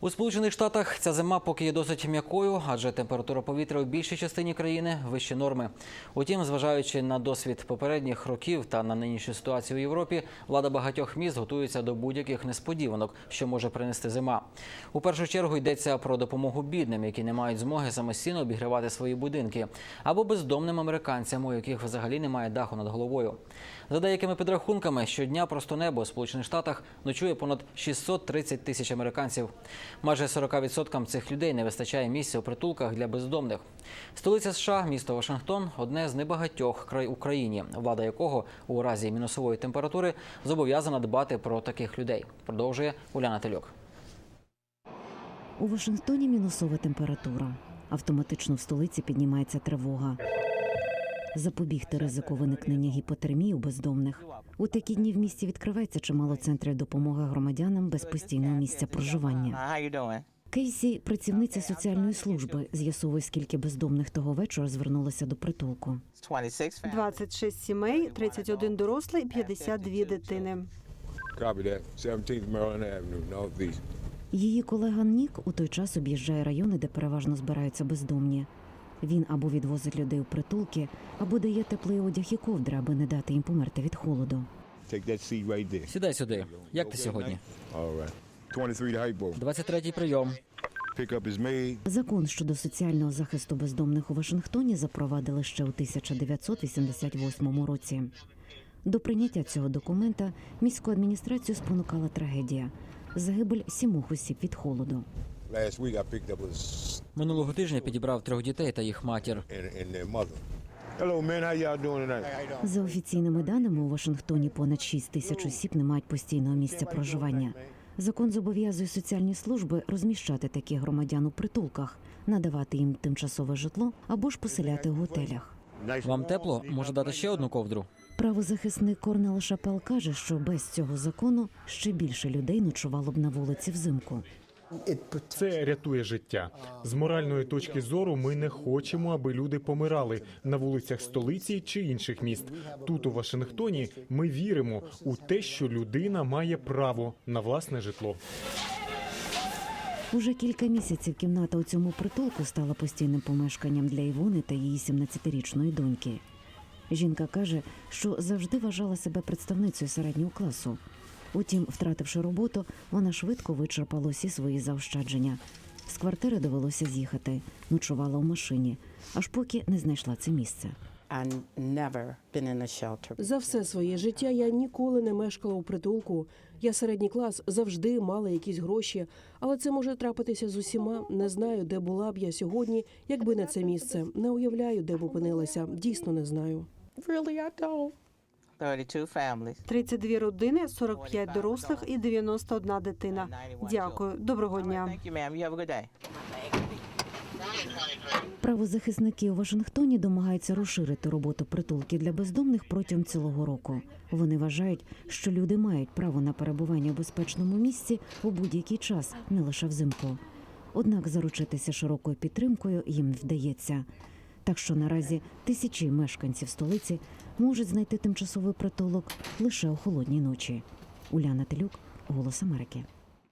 У Сполучених Штатах ця зима поки є досить м'якою, адже температура повітря у більшій частині країни вище норми. Утім, зважаючи на досвід попередніх років та на нинішню ситуацію у Європі, влада багатьох міст готується до будь-яких несподіванок, що може принести зима. У першу чергу йдеться про допомогу бідним, які не мають змоги самостійно обігрівати свої будинки, або бездомним американцям, у яких взагалі немає даху над головою. За деякими підрахунками, щодня просто небо у Сполучених Штатах ночує понад 630 тисяч американців. Майже 40% цих людей не вистачає місця у притулках для бездомних. Столиця США, місто Вашингтон, одне з небагатьох край Україні, влада якого у разі мінусової температури зобов'язана дбати про таких людей. Продовжує Уляна Тельок. У Вашингтоні мінусова температура. Автоматично в столиці піднімається тривога. Запобігти ризику виникнення гіпотермії у бездомних. У такі дні в місті відкривається чимало центрів допомоги громадянам без постійного місця проживання. Кейсі, працівниця соціальної служби, з'ясовує, скільки бездомних того вечора звернулося до притулку. It's 26 families. 26 сімей, 31 дорослий, 52 дитини. Copy that. 17th Maryland Avenue, Northeast. Її колега Нік у той час об'їжджає райони, де переважно збираються бездомні. Він або відвозить людей у притулки, або дає теплий одяг і ковдри, аби не дати їм померти від холоду. Сідай сюди. Як ти сьогодні? 23 to Hypo. 23-й прийом. Закон щодо соціального захисту бездомних у Вашингтоні запровадили ще у 1988 році. До прийняття цього документа міську адміністрацію спонукала трагедія загибель сімох осіб від холоду. Минулого тижня підібрав трьох дітей та їх матір. and, and their mother. Hello, man. How y'all doing tonight? За офіційними даними у Вашингтоні понад 6 тисяч осіб не мають постійного місця проживання. Закон зобов'язує соціальні служби розміщати таких громадян у притулках, надавати їм тимчасове житло або ж поселяти в готелях. Вам тепло? Може дати ще одну ковдру? Правозахисник Корнел Шапел каже, що без цього закону ще більше людей ночувало б на вулиці взимку. Це рятує життя. З моральної точки зору ми не хочемо, аби люди помирали на вулицях столиці чи інших міст. Тут у Вашингтоні ми віримо у те, що людина має право на власне житло. Уже кілька місяців кімната у цьому притулку стала постійним помешканням для Івони та її 17-річної доньки. Жінка каже, що завжди вважала себе представницею середнього класу. Утім, втративши роботу, вона швидко вичерпала усі свої заощадження. З квартири довелося з'їхати, ночувала у машині, аж поки не знайшла це місце. За все своє життя я ніколи не мешкала у притулку. Я середній клас завжди мала якісь гроші, але це може трапитися з усіма. Не знаю, де була б я сьогодні, якби не це місце. Не уявляю, де б опинилася. Дійсно не знаю. Really, I don't. 32 families. 32 родини, 45 дорослих і 91 дитина. Дякую. Доброго дня. Thank you, ma'am. You have a good day. Правозахисники у Вашингтоні домагаються розширити роботу притулків для бездомних протягом цілого року. Вони вважають, що люди мають право на перебування у безпечному місці у будь-який час, не лише взимку. Однак заручитися широкою підтримкою їм вдається. Так що наразі тисячі мешканців столиці можуть знайти тимчасовий притулок лише у холодній ночі. Уляна Телюк, Голос Америки.